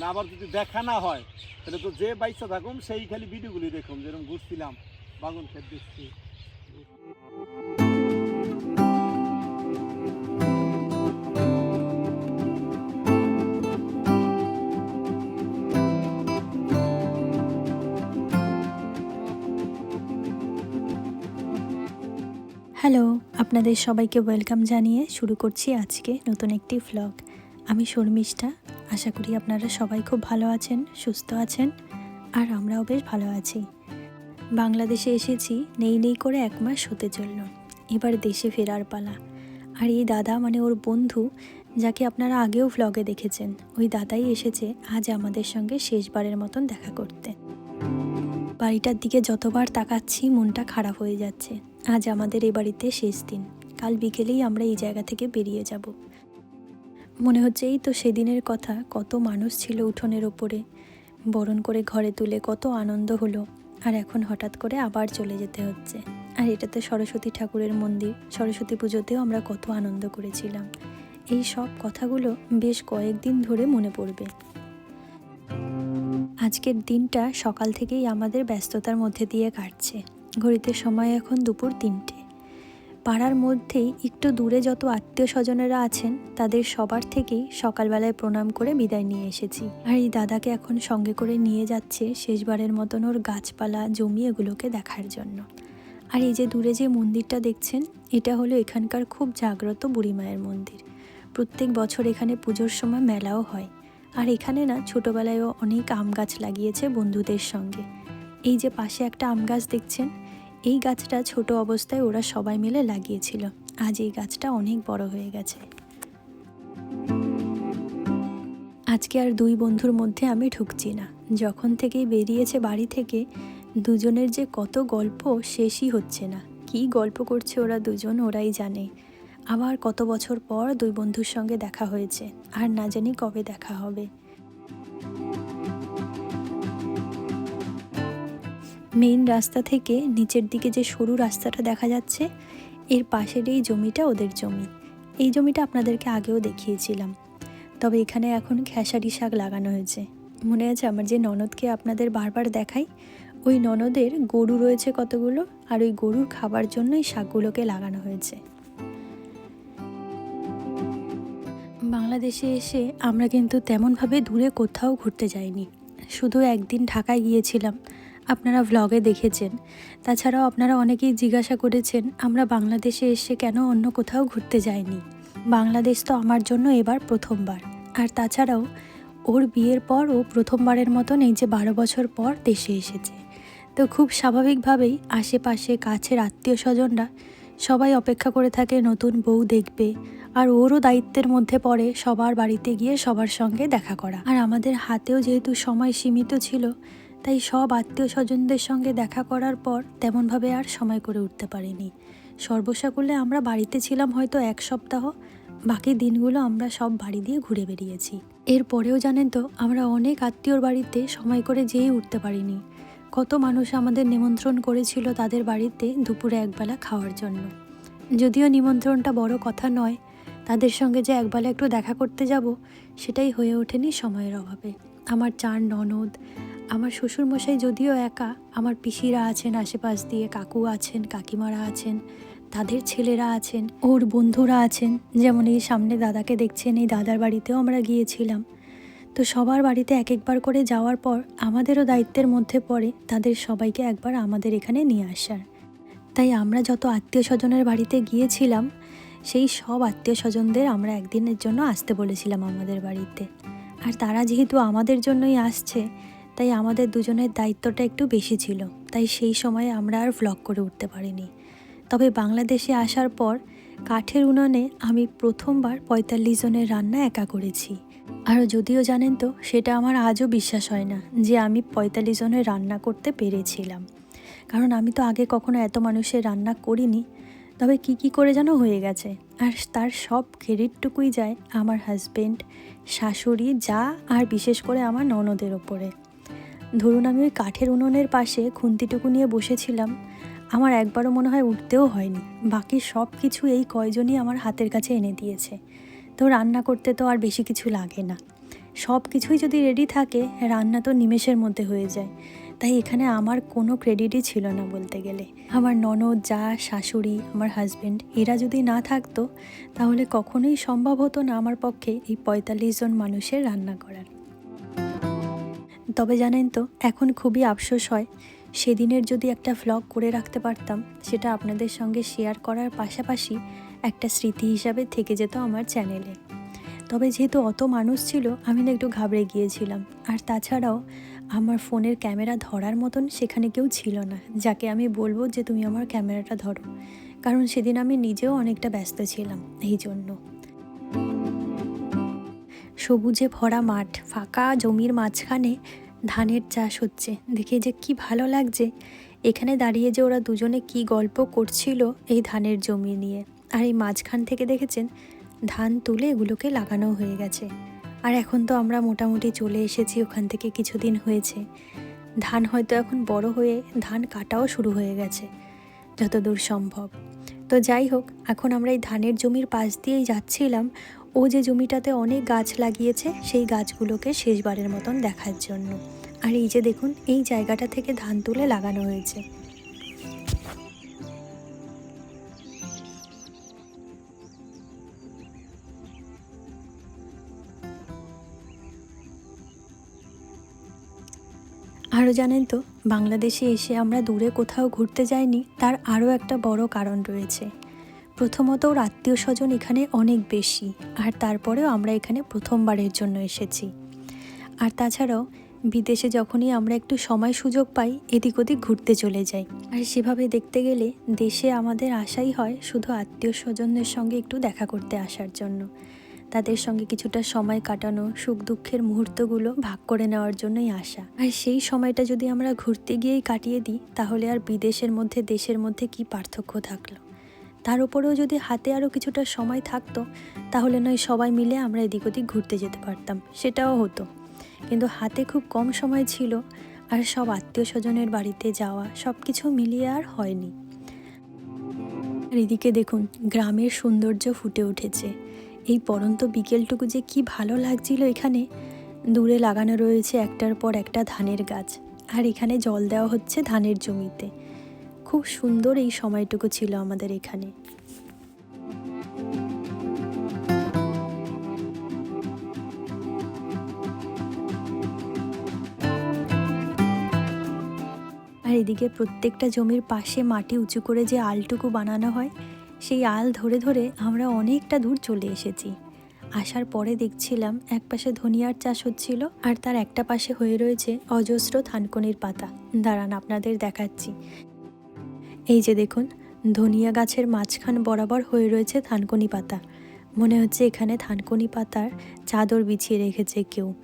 না, আবার যদি দেখা না হয়, তাহলে তো যে বাইসা থাকুম, সেই খালি ভিডিওগুলি দেখুন যেরকম ঘুরছিলাম, বাগুন ক্ষেত দেখছি। হ্যালো, আপনাদের সবাইকে ওয়েলকাম জানিয়ে শুরু করছি আজকে নতুন একটি ভ্লগ আমি শর্মিষ্ঠা আশা করি আপনারা সবাই খুব ভালো আছেন, সুস্থ আছেন, আর আমরাও বেশ ভালো আছি। বাংলাদেশে এসেছি, নেই নেই করে এক মাস হতে চলল। এবার দেশে ফেরার পালা। আর এই দাদা মানে ওর বন্ধু, যাকে আপনারা আগেও ভ্লগে দেখেছেন, ওই দাদাই এসেছে আজ আমাদের সঙ্গে শেষবারের মতন দেখা করতে। বাড়িটার দিকে যতবার তাকাচ্ছি, মনটা খারাপ হয়ে যাচ্ছে। আজ আমাদের এ বাড়িতে শেষ দিন। কাল বিকেলেই আমরা এই জায়গা থেকে বেরিয়ে যাব। মনে হচ্ছে, এই তো সেদিনের কথা, কত মানুষ ছিল উঠোনের ওপরে। বরণ করে ঘরে তুলে কত আনন্দ হলো। আর এখন হঠাৎ করে আবার চলে যেতে হচ্ছে। আর এটাতে সরস্বতী ঠাকুরের মন্দির। সরস্বতী পুজোতেও আমরা কত আনন্দ করেছিলাম। এই সব কথাগুলো বেশ কয়েকদিন ধরে মনে পড়বে। আজকের দিনটা সকাল থেকেই আমাদের ব্যস্ততার মধ্যে দিয়ে কাটছে। ঘড়িতে সময় এখন দুপুর তিনটে। পাড়ার মধ্যেই একটু দূরে যত আত্মীয় স্বজনেরা আছেন, তাদের সবার থেকেই সকালবেলায় প্রণাম করে বিদায় নিয়ে এসেছি। আর এই দাদাকে এখন সঙ্গে করে নিয়ে যাচ্ছে শেষবারের মতন ওর গাছপালা, জমি এগুলোকে দেখার জন্য। আর এই যে দূরে যে মন্দিরটা দেখছেন, এটা হলো এখানকার খুব জাগ্রত বুড়িমায়ের মন্দির। প্রত্যেক বছর এখানে পুজোর সময় মেলাও হয়। আর এখানে না ছোটোবেলায়ও অনেক আম গাছ লাগিয়েছে বন্ধুদের সঙ্গে। এই যে পাশে একটা আম গাছ দেখছেন এই গাছটা ছোট অবস্থায় ওরা সবাই মিলে লাগিয়েছিল। আজ এই গাছটা অনেক বড় হয়ে গেছে। আজকে আর দুই বন্ধুর মধ্যে আমি ঢুকছি না। যখন থেকেই বেরিয়েছে বাড়ি থেকে, দুজনের যে কত গল্প শেষই হচ্ছে না। কী গল্প করছে ওরা দুজন ওরাই জানে। আবার কত বছর পর দুই বন্ধুর সঙ্গে দেখা হয়েছে। আর না জানি কবে দেখা হবে। মেইন রাস্তা থেকে নিচের দিকে যে সরু রাস্তাটা দেখা যাচ্ছে, এর পাশের এই জমিটা ওদের জমি। এই জমিটা আপনাদেরকে আগেও দেখিয়েছিলাম। তবে এখানে এখন খেসারি শাক লাগানো হয়েছে। মনে আছে আমার যে ননদকে আপনাদের বারবার দেখাই, ওই ননদের গরু রয়েছে কতগুলো, আর ওই গরুর খাবার জন্য এই শাকগুলোকে লাগানো হয়েছে। বাংলাদেশে এসে আমরা কিন্তু তেমনভাবে দূরে কোথাও ঘুরতে যাইনি। শুধু একদিন ঢাকায় গিয়েছিলাম। আপনারা ভ্লগে দেখেছেন। তাছাড়াও আপনারা অনেকেই জিজ্ঞাসা করেছেন, আমরা বাংলাদেশে এসে কেন অন্য কোথাও ঘুরতে যাইনি? বাংলাদেশ তো আমার জন্য এবার প্রথমবার। আর তাছাড়াও, ওর বিয়ের পর ও প্রথমবারের মতন এই যে বারো বছর পর দেশে এসেছে। তো খুব স্বাভাবিকভাবেই আশেপাশে, কাছের আত্মীয় স্বজনরা সবাই অপেক্ষা করে থাকে, নতুন বউ দেখবে। আর ওরও দায়িত্বের মধ্যে পড়ে সবার বাড়িতে গিয়ে সবার সঙ্গে দেখা করা। আর আমাদের হাতেও যেহেতু সময় সীমিত ছিল তাই সব আত্মীয় স্বজনদের সঙ্গে দেখা করার পর তেমনভাবে আর সময় করে উঠতে পারিনি। সর্বসাকুলে আমরা বাড়িতে ছিলাম হয়তো এক সপ্তাহ, বাকি দিনগুলো আমরা সব বাড়ি দিয়ে ঘুরে বেরিয়েছি এরপরেও জানেন তো, আমরা অনেক আত্মীয়র বাড়িতে সময় করে যেয়ে উঠতে পারিনি। কত মানুষ আমাদের নিমন্ত্রণ করেছিল তাদের বাড়িতে দুপুরে একবেলা খাওয়ার জন্য। যদিও নিমন্ত্রণটা বড় কথা নয়, তাদের সঙ্গে যে একবেলা একটু দেখা করতে যাব, সেটাই হয়ে ওঠেনি সময়ের অভাবে। আমার চার ননদ আমার শ্বশুরমশাই যদিও একা, আমার পিসিরা আছেন আশেপাশ দিয়ে, কাকু আছেন, কাকিমারা আছেন, তাদের ছেলেরা আছেন, ওর বন্ধুরা আছেন। যেমন এই সামনে দাদাকে দেখছেন, এই দাদার বাড়িতেও আমরা গিয়েছিলাম। তো সবার বাড়িতে এক একবার করে যাওয়ার পর আমাদেরও দায়িত্বের মধ্যে পড়ে তাদের সবাইকে একবার আমাদের এখানে নিয়ে আসার। তাই আমরা যত আত্মীয় স্বজনের বাড়িতে গিয়েছিলাম, সেই সব আত্মীয় স্বজনদের আমরা একদিনের জন্য আসতে বলেছিলাম আমাদের বাড়িতে। আর তারা যেহেতু আমাদের জন্যই আসছে তাই আমাদের দুজনের দায়িত্বটা একটু বেশি ছিল, তাই সেই সময়ে আমরা আর ভ্লগ করে উঠতে পারিনি। তবে বাংলাদেশে আসার পর কাঠের উনুনে আমি প্রথমবার পঁয়তাল্লিশ জনের রান্না একা করেছি। আর যদিও জানেন তো, সেটা আমার আজও বিশ্বাস হয় না যে আমি পঁয়তাল্লিশ জনের রান্না করতে পেরেছিলাম। কারণ আমি তো আগে কখনো এত মানুষের রান্না করিনি। তবে কি কি করে যেন হয়ে গেছে। আর তার সব ক্রেডিটটুকুই যায় আমার হাজবেন্ড শাশুড়ি, যা আর বিশেষ করে আমার ননদের ওপরে। ধরুন আমি ওই কাঠের উনুনের পাশে খুন্তিটুকু নিয়ে বসেছিলাম, আমার একবারও মনে হয় উঠতেও হয়নি। বাকি সব কিছু এই কয়জনই আমার হাতের কাছে এনে দিয়েছে। তো রান্না করতে তো আর বেশি কিছু লাগে না। সব কিছুই যদি রেডি থাকে, রান্না তো নিমেষের মধ্যে হয়ে যায়। তাই এখানে আমার কোনো ক্রেডিটই ছিল না বলতে গেলে। আমার ননদ, যা, শাশুড়ি, আমার হাজব্যান্ড এরা যদি না থাকতো, তাহলে কখনোই সম্ভব হতো না আমার পক্ষে এই পঁয়তাল্লিশ জন মানুষের রান্না করার। তবে জানেন তো, এখন খুবই আফসোস হয়। সেদিনের যদি একটা ভ্লগ করে রাখতে পারতাম, সেটা আপনাদের সঙ্গে শেয়ার করার পাশাপাশি একটা স্মৃতি হিসাবে থেকে যেত আমার চ্যানেলে তবে যেহেতু অত মানুষ ছিল, আমি না একটু ঘাবড়ে গিয়েছিলাম। আর তাছাড়াও, আমার ফোনের ক্যামেরা ধরার মতন সেখানে কেউ ছিল না, যাকে আমি বলব যে তুমি আমার ক্যামেরাটা ধরো। কারণ সেদিন আমি নিজেও অনেকটা ব্যস্ত ছিলাম, এই জন্য। সবুজে ভরা মাঠ, ফাঁকা জমির মাঝখানে ধানের চাষ হচ্ছে। দেখে যে কি ভালো লাগছে। এখানে দাঁড়িয়ে যে ওরা দুজনে কি গল্প করছিল এই ধানের জমি নিয়ে। আর এই মাঝখান থেকে দেখেছেন, ধান তুলে এগুলোকে লাগানো হয়ে গেছে। আর এখন তো আমরা মোটামুটি চলে এসেছি, ওখান থেকে কিছুদিন হয়েছে। ধান হয়তো এখন বড় হয়ে ধান কাটাও শুরু হয়ে গেছে, যতদূর সম্ভব। তো যাই হোক, এখন আমরা এই ধানের জমির পাশ দিয়েই যাচ্ছিলাম। ও যে জমিটাতে অনেক গাছ লাগিয়েছে, সেই গাছগুলোকে শেষবারের মতন দেখার জন্য। আর এই যে দেখুন, এই জায়গাটা থেকে ধান তুলে লাগানো হয়েছে। আরও জানেন তো, বাংলাদেশে এসে আমরা দূরে কোথাও ঘুরতে যাইনি, তার আরও একটা বড় কারণ রয়েছে। প্রথমত ওর আত্মীয় স্বজন এখানে অনেক বেশি, আর তারপরেও আমরা এখানে প্রথমবারের জন্য এসেছি। আর তাছাড়াও, বিদেশে যখনই আমরা একটু সময় সুযোগ পাই, এদিক ওদিক ঘুরতে চলে যাই। আর সেভাবে দেখতে গেলে দেশে আমাদের আশাই হয় শুধু আত্মীয় স্বজনদের সঙ্গে একটু দেখা করতে আসার জন্য। তাদের সঙ্গে কিছুটা সময় কাটানো, সুখ দুঃখের মুহূর্তগুলো ভাগ করে নেওয়ার জন্যই আসা আর সেই সময়টা যদি আমরা ঘুরতে গিয়েই কাটিয়ে দিই, তাহলে আর বিদেশের মধ্যে, দেশের মধ্যে কি পার্থক্য থাকল? তার উপরেও যদি হাতে আরও কিছুটা সময় থাকতো, তাহলে নয় সবাই মিলে আমরা এদিক ওদিক ঘুরতে যেতে পারতাম, সেটাও হতো। কিন্তু হাতে খুব কম সময় ছিল আর সব আত্মীয় স্বজনের বাড়িতে যাওয়া সব কিছু মিলিয়ে আর হয়নি। আর এদিকে দেখুন, গ্রামের সৌন্দর্য ফুটে উঠেছে। এই পরন্ত বিকেলটুকু যে কি ভালো লাগছিল এখানে, দূরে লাগানো রয়েছে একটার পর একটা ধানের গাছ, আর এখানে জল দেওয়া হচ্ছে ধানের জমিতে। খুব সুন্দর এই সময়টুকু ছিল আমাদের এখানে। আর এদিকে প্রত্যেকটা জমির পাশে মাটি উঁচু করে যে আলটুকু বানানো হয়, সেই আল ধরে ধরে আমরা অনেকটা দূর চলে এসেছি। আসার পরে দেখছিলাম এক পাশে ধনিয়ার চাষ হচ্ছিল আর তার একটা পাশে হয়ে রয়েছে অজস্র থানকনির পাতা। দাঁড়ান, আপনাদের দেখাচ্ছি। এই যে দেখুন, ধনিয়া গাছের মাঝখান বরাবর হয়ে রয়েছে থানকুনি পাতা। মনে হচ্ছে এখানে থানকুনি পাতার চাদর বিছিয়ে রেখেছে কেউ।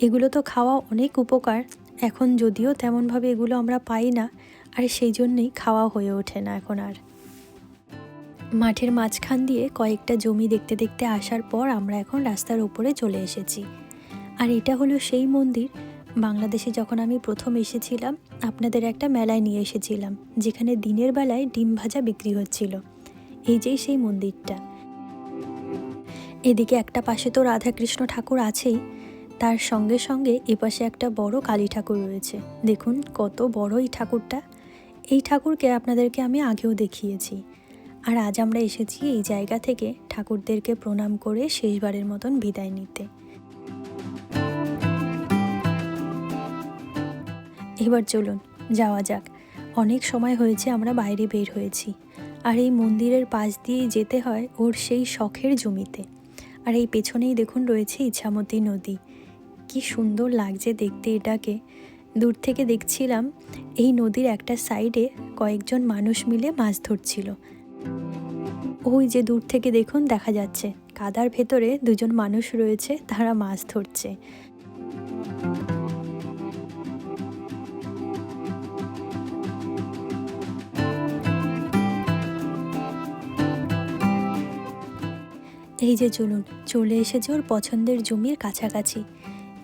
এগুলো তো খাওয়া অনেক উপকার। এখন যদিও তেমনভাবে এগুলো আমরা পাই না, আর সেই জন্যেই খাওয়া হয়ে ওঠে না এখন আর। মাঠের মাঝখান দিয়ে কয়েকটা জমি দেখতে দেখতে আসার পর আমরা এখন রাস্তার ওপরে চলে এসেছি। আর এটা হলো সেই মন্দির বাংলাদেশে যখন আমি প্রথম এসেছিলাম, আপনাদের একটা মেলায় নিয়ে এসেছিলাম, যেখানে দিনের বেলায় ডিম ভাজা বিক্রি হচ্ছিল। এই যেই সেই মন্দিরটা। এদিকে একটা পাশে তো রাধাকৃষ্ণ ঠাকুর আছেই, তার সঙ্গে সঙ্গে এপাশে একটা বড় কালী ঠাকুর রয়েছে। দেখুন কত বড় এই ঠাকুরটা। এই ঠাকুরকে আপনাদেরকে আমি আগেও দেখিয়েছি। আর আজ আমরা এসেছি এই জায়গা থেকে ঠাকুরদেরকে প্রণাম করে শেষবারের মতন বিদায় নিতে। এবার চলুন, যাওয়া যাক। অনেক সময় হয়েছে আমরা বাইরে বের হয়েছি। আর এই মন্দিরের পাশ দিয়েই যেতে হয় ওর সেই শখের জমিতে। আর এই পেছনেই দেখুন রয়েছে ইছামতি নদী। কি সুন্দর লাগছে দেখতে এটাকে। দূর থেকে দেখছিলাম এই নদীর একটা সাইডে কয়েকজন মানুষ মিলে মাছ ধরছিল। ওই যে দূর থেকে দেখুন দেখা যাচ্ছে। কাদার ভেতরে দুজন মানুষ রয়েছে, তারা মাছ ধরছে। এই যে চলুন, চলে এসেছে ওর পছন্দের জমির কাছাকাছি।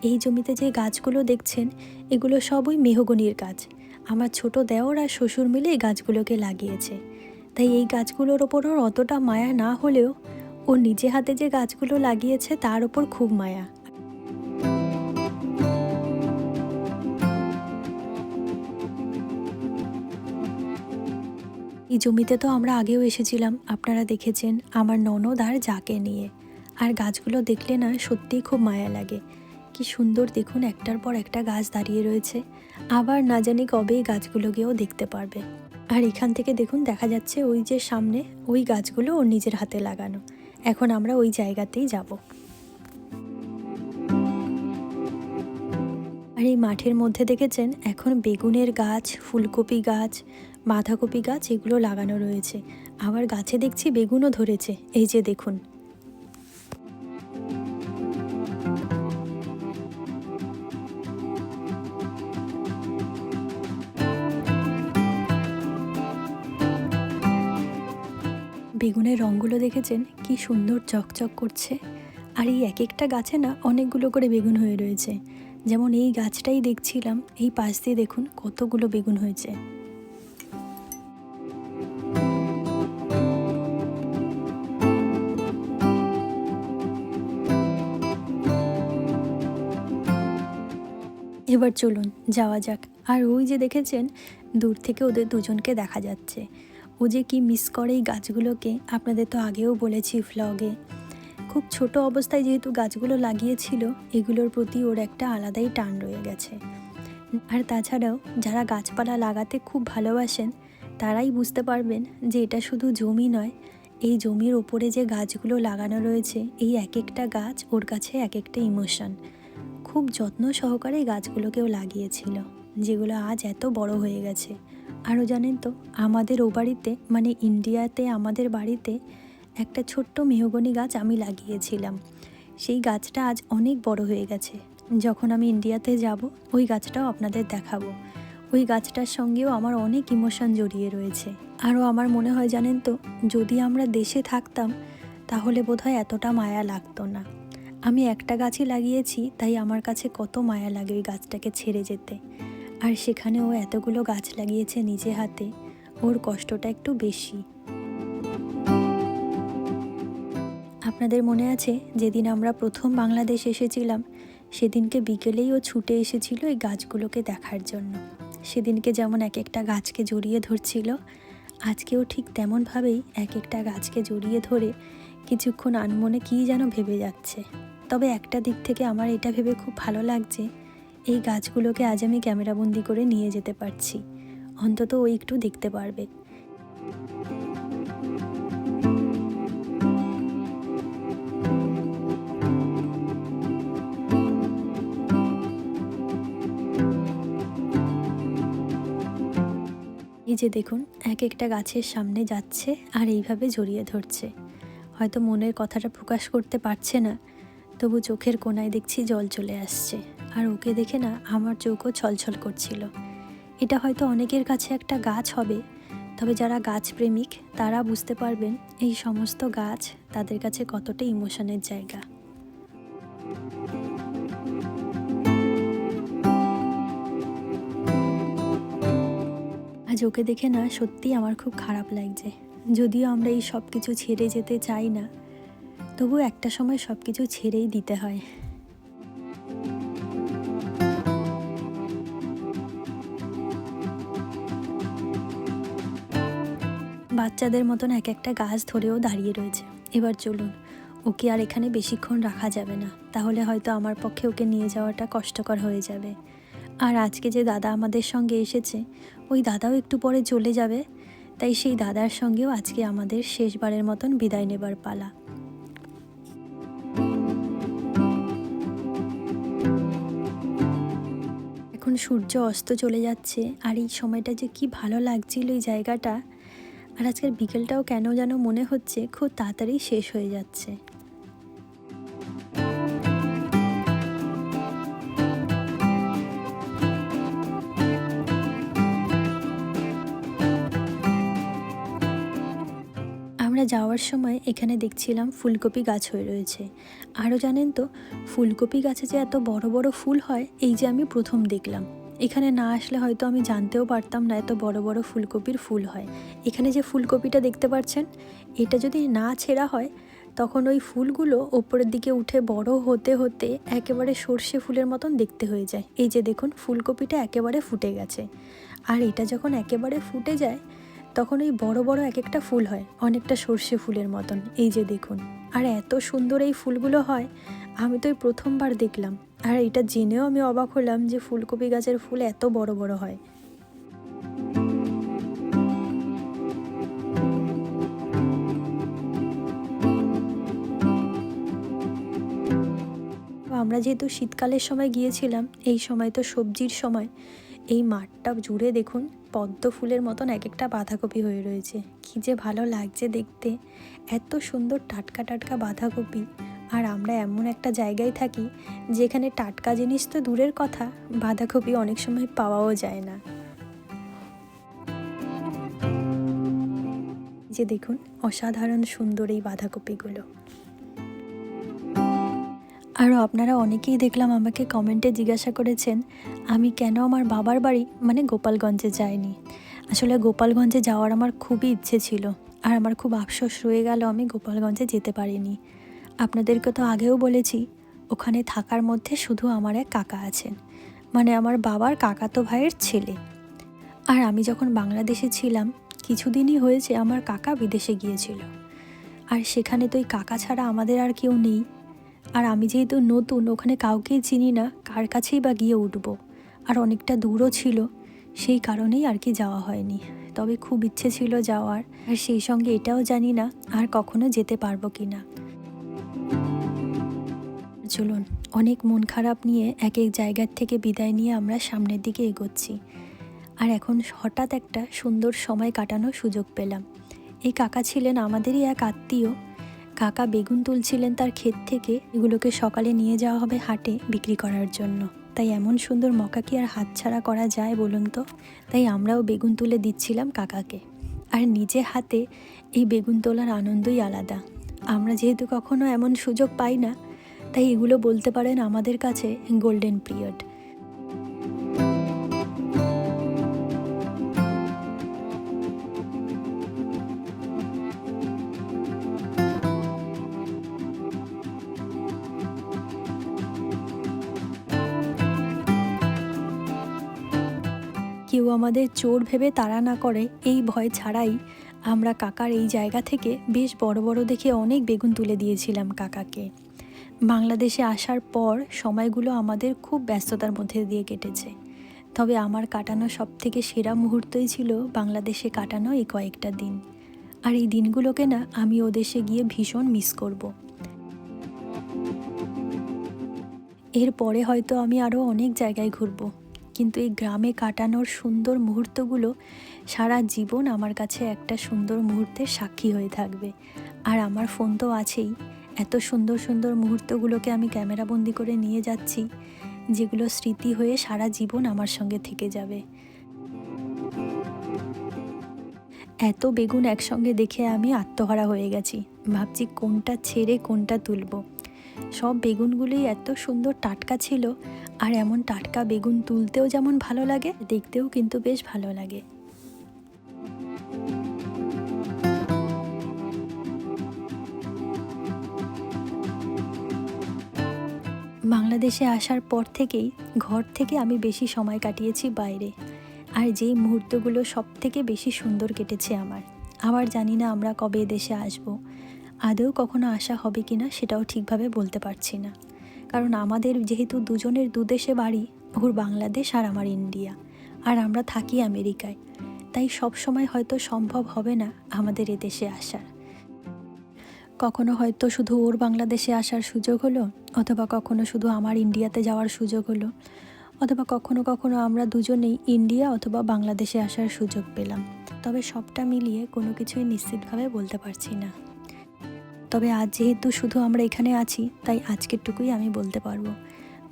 এই জমিতে যে গাছগুলো দেখছেন, এগুলো সবই মেহগনির গাছ। আমার ছোট দেওর আর শ্বশুর মিলে এই গাছগুলোকে লাগিয়েছে। তাই এই গাছগুলোর ওপর ওর অতটা মায়া না হলেও ও নিজে হাতে যে গাছগুলো লাগিয়েছে, তার ওপর খুব মায়া। এই জমিতে তো আমরা আগেও এসেছিলাম। আপনারা দেখেছেন আমার ননদ আর যাকে নিয়ে। আর গাছগুলো দেখলে না সত্যিই খুব মায়া লাগে। কি সুন্দর দেখুন, একটার পর একটা গাছ দাঁড়িয়ে রয়েছে। আবার না জানি কবে এই গাছগুলোকেও দেখতে পারবে। আর এখান থেকে দেখুন, দেখা যাচ্ছে ওই যে সামনে ওই গাছগুলো ওর নিজের হাতে লাগানো। এখন আমরা ওই জায়গাতেই যাব। আর এই মাঠের মধ্যে দেখেছেন, এখন বেগুনের গাছ, ফুলকপি গাছ বাঁধাকপি গাছ এগুলো লাগানো রয়েছে। আবার গাছে দেখছি বেগুনও ধরেছে। এই যে দেখুন। বেগুনের রঙগুলো দেখেছেন? কি সুন্দর চকচক করছে। আর এই এক একটা গাছে না অনেকগুলো করে বেগুন হয়ে রয়েছে। যেমন এই গাছটাই দেখছিলাম, এই পাশ দিয়ে দেখুন কতগুলো বেগুন হয়েছে। এবার চলুন যাওয়া যাক। আর ওই যে দেখেছেন, দূর থেকে ওদের দুজনকে দেখা যাচ্ছে। ও যে কি মিস করে এই গাছগুলোকে, আপনাদের তো আগেও বলেছি ভ্লগে খুব ছোট অবস্থায় যেহেতু গাছগুলো লাগিয়েছিল, এগুলোর প্রতি ওর একটা আলাদাই টান রয়ে গেছে। আর তাছাড়াও যারা গাছপালা লাগাতে খুব ভালোবাসেন, তারাই বুঝতে পারবেন যে এটা শুধু জমি নয়, এই জমির ওপরে যে গাছগুলো লাগানো রয়েছে, এই এক একটা গাছ ওর কাছে এক একটা ইমোশন খুব যত্ন সহকারে গাছগুলোকেও লাগিয়েছিল, যেগুলো আজ এত বড় হয়ে গেছে। আরও জানেন তো, আমাদের ও বাড়িতে মানে ইন্ডিয়াতে, আমাদের বাড়িতে একটা ছোট্ট মেহগনি গাছ আমি লাগিয়েছিলাম। সেই গাছটা আজ অনেক বড় হয়ে গেছে। যখন আমি ইন্ডিয়াতে যাব, ওই গাছটাও আপনাদের দেখাবো। ওই গাছটার সঙ্গেও আমার অনেক ইমোশন জড়িয়ে রয়েছে। আরও আমার মনে হয় জানেন তো, যদি আমরা দেশে থাকতাম, তাহলে বোধহয় এতটা মায়া লাগতো না। আমি একটা গাছই লাগিয়েছি, তাই আমার কাছে কত মায়া লাগে ওই গাছটাকে ছেড়ে যেতে। আর সেখানে ও এতগুলো গাছ লাগিয়েছে নিজে হাতে, ওর কষ্টটা একটু বেশি। আপনাদের মনে আছে, যেদিন আমরা প্রথম বাংলাদেশ এসেছিলাম, সেদিনকে বিকেলেই ও ছুটে এসেছিল এই গাছগুলোকে দেখার জন্য। সেদিনকে যেমন এক একটা গাছকে জড়িয়ে ধরছিল, আজকেও ঠিক তেমনভাবেই এক একটা গাছকে জড়িয়ে ধরে কিছুক্ষণ আনমনে কী যেন ভেবে যাচ্ছে। তবে একটা দিক থেকে আমার এটা ভেবে খুব ভালো লাগছে, এই গাছগুলোকে আজ আমি ক্যামেরাবন্দি করে নিয়ে যেতে পারছি। অন্তত ও একটু দেখতে পারবে। এই যে দেখুন, এক একটা গাছের সামনে যাচ্ছে আর এইভাবে জড়িয়ে ধরছে। হয়তো মনের কথাটা প্রকাশ করতে পারছে না তবু চোখের কোনায় দেখছি জল চলে আসছে। আর ওকে দেখে না আমার চোখও ছলছল করছিল। এটা হয়তো অনেকের কাছে একটা গাছ হবে, তবে যারা গাছ প্রেমিক, তারা বুঝতে পারবেন এই সমস্ত গাছ তাদের কাছে কতটা ইমোশনের জায়গা। আজ ওকে দেখে না সত্যি আমার খুব খারাপ লাগছে। যদিও আমরা এই সব কিছু ছেড়ে যেতে চাই না তবু একটা সময় সব কিছু ছেড়েই দিতে হয়। বাচ্চাদের মতন এক একটা গাছ ধরেও দাঁড়িয়ে রয়েছে। এবার চলুন, ওকে আর এখানে বেশিক্ষণ রাখা যাবে না। তাহলে হয়তো আমার পক্ষে ওকে নিয়ে যাওয়াটা কষ্টকর হয়ে যাবে। আর আজকে যে দাদা আমাদের সঙ্গে এসেছে, ওই দাদাও একটু পরে চলে যাবে। তাই সেই দাদার সঙ্গেও আজকে আমাদের শেষবারের মতন বিদায় নেবার পালা। সূর্য অস্ত চলে যাচ্ছে আর এই সময়টা যে কি ভালো লাগছিল এই জায়গাটা, আর আজকের বিকেলটাও কেন যেন মনে হচ্ছে খুব তাড়াতাড়ি শেষ হয়ে যাচ্ছে। যাওয়ার সময় এখানে দেখছিলাম ফুলকপি গাছ হয়ে রয়েছে। আরও জানেন তো, ফুলকপি গাছে যে এত বড় বড় ফুল হয়, এই যে আমি প্রথম দেখলাম। এখানে না আসলে হয়তো আমি জানতেও পারতাম না এত বড় বড় ফুলকপির ফুল হয়। এখানে যে ফুলকপিটা দেখতে পাচ্ছেন, এটা যদি না ছেঁড়া হয়, তখন ওই ফুলগুলো ওপরের দিকে উঠে বড় হতে হতে একেবারে সর্ষে ফুলের মতন দেখতে হয়ে যায়। এই যে দেখুন, ফুলকপিটা একেবারে ফুটে গেছে। আর এটা যখন একেবারে ফুটে যায় তখন ওই বড় বড় এক একটা ফুল হয়, অনেকটা সর্ষে ফুলের মতন। এই যে দেখুন। আর এত সুন্দর এই ফুলগুলো হয়, আমি তো এই প্রথমবার দেখলাম। আর এটা জেনেও আমি অবাক হলাম যে ফুলকপি গাছের ফুল এত বড় বড় হয়। আমরা যেহেতু শীতকালের সময় গিয়েছিলাম, এই সময় তো সবজির সময়। এই মাঠটা জুড়ে দেখুন পদ্ম ফুলের মতন এক একটা বাঁধাকপি হয়ে রয়েছে। কী যে ভালো লাগছে দেখতে। এত সুন্দর টাটকা টাটকা বাঁধাকপি। আর আমরা এমন একটা জায়গায় থাকি, যেখানে টাটকা জিনিস তো দূরের কথা, বাঁধাকপি অনেক সময় পাওয়াও যায় না। যে দেখুন, অসাধারণ সুন্দর এই বাঁধাকপিগুলো। আরও আপনারা অনেকেই দেখলাম আমাকে কমেন্টে জিজ্ঞাসা করেছেন, আমি কেন আমার বাবার বাড়ি মানে গোপালগঞ্জে যাইনি? আসলে গোপালগঞ্জে যাওয়ার আমার খুবই ইচ্ছে ছিল আর আমার খুব আফসোস রয়ে গেল আমি গোপালগঞ্জে যেতে পারিনি। আপনাদেরকে তো আগেও বলেছি, ওখানে থাকার মধ্যে শুধু আমার এক কাকা আছেন মানে আমার বাবার কাকাতো ভাইয়ের ছেলে। আর আমি যখন বাংলাদেশে ছিলাম, কিছুদিনই হয়েছে আমার কাকা বিদেশে গিয়েছিল। আর সেখানে তো ওই কাকা ছাড়া আমাদের আর কেউ নেই। আর আমি যেহেতু নতুন, ওখানে কাউকেই চিনি না, কার কাছেই বা গিয়ে উঠবো। আর অনেকটা দূরও ছিল, সেই কারণেই আর কি যাওয়া হয়নি। তবে খুব ইচ্ছে ছিল যাওয়ার, আর সেই সঙ্গে এটাও জানি না, আর কখনো যেতে পারব কি না। চলুন, অনেক মন খারাপ নিয়ে এক এক জায়গার থেকে বিদায় নিয়ে আমরা সামনের দিকে এগোচ্ছি। আর এখন হঠাৎ একটা সুন্দর সময় কাটানোর সুযোগ পেলাম। এই কাকা ছিলেন আমাদেরই এক আত্মীয় কাকা বেগুন তুলছিলেন তার ক্ষেত থেকে, এগুলোকে সকালে নিয়ে যাওয়া হবে হাটে বিক্রি করার জন্য। তাই এমন সুন্দর মকা কি আর হাতছাড়া করা যায় বলুন তো? তাই আমরাও বেগুন তুলে দিচ্ছিলাম কাকাকে। আর নিজে হাতে এই বেগুন তোলার আনন্দই আলাদা। আমরা যেহেতু কখনো এমন সুযোগ পাই না, তাই এগুলো বলতে পারেন আমাদের কাছে গোল্ডেন পিরিয়ড কেউ আমাদের চোর ভেবে তাড়া না করে, এই ভয় ছাড়াই আমরা কাকার এই জায়গা থেকে বেশ বড় বড় দেখে অনেক বেগুন তুলে দিয়েছিলাম কাকাকে। বাংলাদেশে আসার পর সময়গুলো আমাদের খুব ব্যস্ততার মধ্যে দিয়ে কেটেছে। তবে আমার কাটানো সব থেকে সেরা মুহূর্তই ছিল বাংলাদেশে কাটানো এই কয়েকটা দিন। আর এই দিনগুলোকে না আমি ও দেশে গিয়ে ভীষণ মিস করব। এরপরে হয়তো আমি আরও অনেক জায়গায় ঘুরবো। কিন্তু এই গ্রামে কাটানোর সুন্দর মুহূর্তগুলো সারা জীবন আমার কাছে একটা সুন্দর মুহূর্তের সাক্ষী হয়ে থাকবে। আর আমার ফোন তো আছেই। এত সুন্দর সুন্দর মুহূর্তগুলোকে আমি ক্যামেরাবন্দি করে নিয়ে যাচ্ছি, যেগুলো স্মৃতি হয়ে সারা জীবন আমার সঙ্গে থেকে যাবে। এত বেগুন একসঙ্গে দেখে আমি আত্মহারা হয়ে গেছি। ভাবছি কোনটা ছেড়ে কোনটা তুলবো। সব বেগুনগুলোই এত সুন্দর টাটকা ছিল, আর এমন টাটকা বেগুন তুলতেও যেমন ভালো লাগে, দেখতেও কিন্তু বেশ ভালো লাগে। বাংলাদেশে আসার পর থেকেই ঘর থেকে আমি বেশি সময় কাটিয়েছি বাইরে, আর যেই মুহূর্তগুলো সব থেকে বেশি সুন্দর কেটেছে আমার। আবার জানি না আমরা কবে দেশে আসব। আদৌ কখনো আসা হবে কি না সেটাও ঠিকভাবে বলতে পারছি না। কারণ আমাদের যেহেতু দুজনের দুদেশে বাড়ি, ওর বাংলাদেশ আর আমার ইন্ডিয়া। আর আমরা থাকি আমেরিকায়। তাই সব সময় হয়তো সম্ভব হবে না আমাদের এদেশে আসার। কখনো হয়তো শুধু ওর বাংলাদেশে আসার সুযোগ হলো, অথবা কখনো শুধু আমার ইন্ডিয়াতে যাওয়ার সুযোগ হলো, অথবা কখনো কখনো আমরা দুজনেই ইন্ডিয়া অথবা বাংলাদেশে আসার সুযোগ পেলাম। তবে সবটা মিলিয়ে কোনো কিছুই নিশ্চিতভাবে বলতে পারছি না। তবে আজ যেহেতু শুধু আমরা এখানে আছি, তাই আজকেরটুকুই আমি বলতে পারব।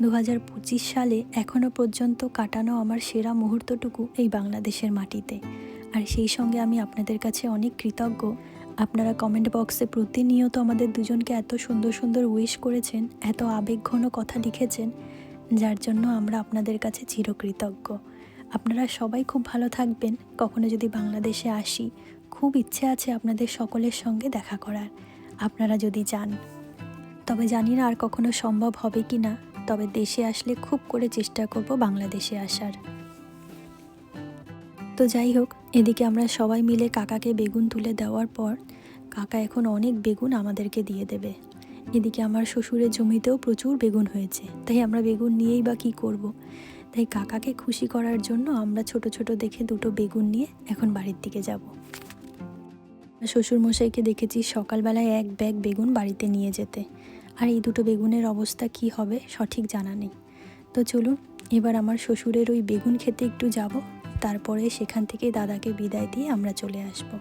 দু হাজার পঁচিশ সালে এখনও পর্যন্ত কাটানো আমার সেরা মুহূর্তটুকু এই বাংলাদেশের মাটিতে। আর সেই সঙ্গে আমি আপনাদের কাছে অনেক কৃতজ্ঞ। আপনারা কমেন্ট বক্সে প্রতিনিয়ত আমাদের দুজনকে এত সুন্দর সুন্দর উইশ করেছেন, এত আবেগঘন কথা লিখেছেন, যার জন্য আমরা আপনাদের কাছে চিরকৃতজ্ঞ। আপনারা সবাই খুব ভালো থাকবেন। কখনো যদি বাংলাদেশে আসি, খুব ইচ্ছে আছে আপনাদের সকলের সঙ্গে দেখা করার। আপনারা যদি যান, তবে জানি না আর কখনো সম্ভব হবে কি না, তবে দেশে আসলে খুব করে চেষ্টা করব বাংলাদেশে আসার। তো যাই হোক, এদিকে আমরা সবাই মিলে কাকাকে বেগুন তুলে দেওয়ার পর, কাকা এখন অনেক বেগুন আমাদেরকে দিয়ে দেবে। এদিকে আমার শ্বশুরের জমিতেও প্রচুর বেগুন হয়েছে, তাই আমরা বেগুন নিয়েই বা কী করব। তাই কাকাকে খুশি করার জন্য আমরা ছোট ছোট দেখে দুটো বেগুন নিয়ে এখন বাড়ির দিকে যাব। শ্বশুরমশাইকে দেখেছি সকালবেলায় এক ব্যাগ বেগুন বাড়িতে নিয়ে যেতে। আর এই দুটো বেগুনের অবস্থা কি হবে সঠিক জানা নেই। তো চলুন, এবার আমার শ্বশুরের ওই বেগুন খেতে একটু যাব। তারপরে সেখান থেকে দাদাকে বিদায় দিয়ে আমরা চলে আসব।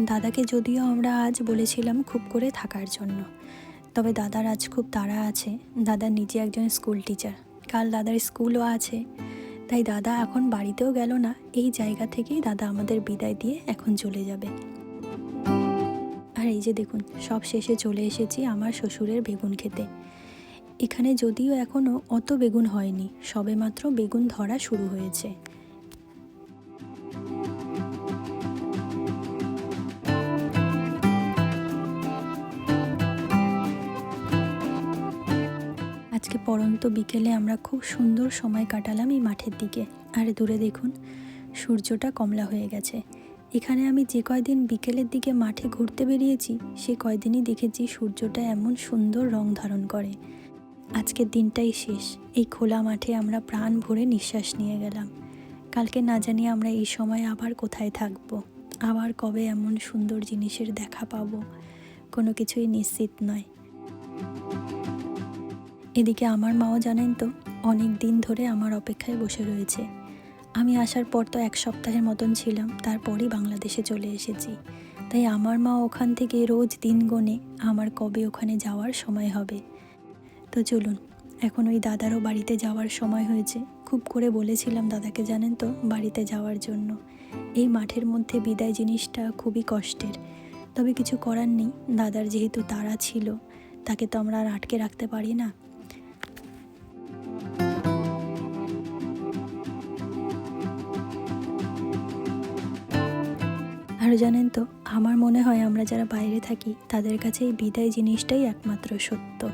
দাদাকে যদিও আমরা আজ বলেছিলাম খুব করে থাকার জন্য। তবে দাদার আজ খুব তাড়া আছে। দাদা নিজে একজন স্কুল টিচার। কাল দাদার স্কুলও আছে। তাই দাদা এখন বাড়িতেও গেল না। এই জায়গা থেকেই দাদা আমাদের বিদায় দিয়ে এখন চলে যাবে। আর এই যে দেখুন, সব শেষে চলে এসেছি আমার শ্বশুরের বেগুন খেতে। এখানে যদিও এখনও অত বেগুন হয়নি সবে মাত্র বেগুন ধরা শুরু হয়েছে। পরন্ত বিকেলে আমরা খুব সুন্দর সময় কাটালাম এই মাঠের দিকে। আর দূরে দেখুন, সূর্যটা কমলা হয়ে গেছে। এখানে আমি যে কয়দিন বিকেলের দিকে মাঠে ঘুরতে বেরিয়েছি, সে কয়দিনই দেখেছি সূর্যটা এমন সুন্দর রং ধারণ করে। আজকের দিনটাই শেষ। এই খোলা মাঠে আমরা প্রাণ ভরে নিঃশ্বাস নিয়ে গেলাম। কালকে না জানি আমরা এই সময় আবার কোথায় থাকব। আবার কবে এমন সুন্দর জিনিসের দেখা পাবো? কোনো কিছুই নিশ্চিত নয়। এদিকে আমার মাও জানেন তো, অনেক দিন ধরে আমার অপেক্ষায় বসে রয়েছে। আমি আসার পর তো এক সপ্তাহের মতন ছিলাম, তারপরই বাংলাদেশে চলে এসেছি। তাই আমার মা ওখান থেকে রোজ দিন গণে আমার কবে ওখানে যাওয়ার সময় হবে। তো চলুন, এখন ওই দাদারও বাড়িতে যাওয়ার সময় হয়েছে। খুব করে বলেছিলাম দাদাকে জানেন তো, বাড়িতে যাওয়ার জন্য। এই মাঠের মধ্যে বিদায় জিনিসটা খুবই কষ্টের। তবে কিছু করার নেই, দাদার যেহেতু তারা ছিল, তাকে তো আমরা আর আটকে রাখতে পারি না। আর জানেন তো, আমার মনে হয় আমরা যারা বাইরে থাকি, তাদের কাছে এই বিদায় জিনিসটাই একমাত্র সত্য।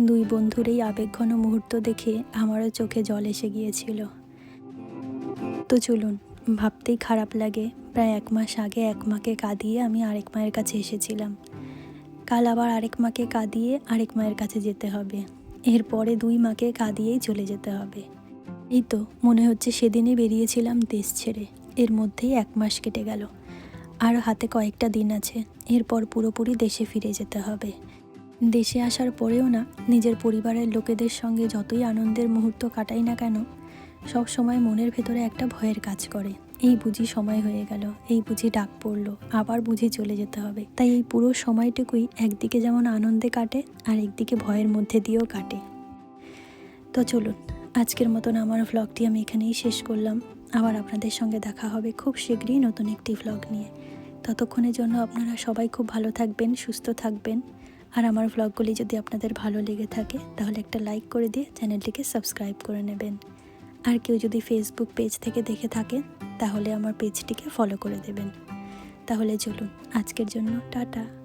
দুই বন্ধুর এই আবেগঘন মুহূর্ত দেখে আমারও চোখে জল এসে গিয়েছিল। তো চলুন, ভাবতেই খারাপ লাগে, প্রায় এক মাস আগে এক মাকে কাঁদিয়ে আমি আরেক মায়ের কাছে এসেছিলাম। কাল আবার আরেক মাকে কাঁদিয়ে আরেক মায়ের কাছে যেতে হবে। এরপরে দুই মাকে কাঁদিয়েই চলে যেতে হবে। এই তো, মনে হচ্ছে সেদিনই বেরিয়েছিলাম দেশ ছেড়ে। এর মধ্যেই এক মাস কেটে গেল। আর হাতে কয়েকটা দিন আছে। এরপর পুরোপুরি দেশে ফিরে যেতে হবে। দেশে আসার পরেও না, নিজের পরিবারের লোকেদের সঙ্গে যতই আনন্দের মুহূর্ত কাটাই না কেন, সব সময় মনের ভেতরে একটা ভয়ের কাজ করে। এই বুঝি সময় হয়ে গেল, এই বুঝি ডাক পড়ল, আবার বুঝি চলে যেতে হবে। তাই এই পুরো সময়টুকুই একদিকে যেমন আনন্দে কাটে, আর একদিকে ভয়ের মধ্যে দিয়েও কাটে। তো চলুন, আজকের মতন আমার ভ্লগটি আমি এখানেই শেষ করলাম। আবার আপনাদের সঙ্গে দেখা হবে খুব শীঘ্রই নতুন একটি ভ্লগ নিয়ে। ততক্ষণের জন্য আপনারা সবাই খুব ভালো থাকবেন, সুস্থ থাকবেন। আর আমার ভ্লগগুলি যদি আপনাদের ভালো লেগে থাকে, তাহলে একটা লাইক করে দিয়ে চ্যানেলটিকে সাবস্ক্রাইব করে নেবেন। আর কেউ যদি ফেসবুক পেজ থেকে দেখে থাকেন, তাহলে আমার পেজটিকে ফলো করে দেবেন। তাহলে চলুন, আজকের জন্য টাটা।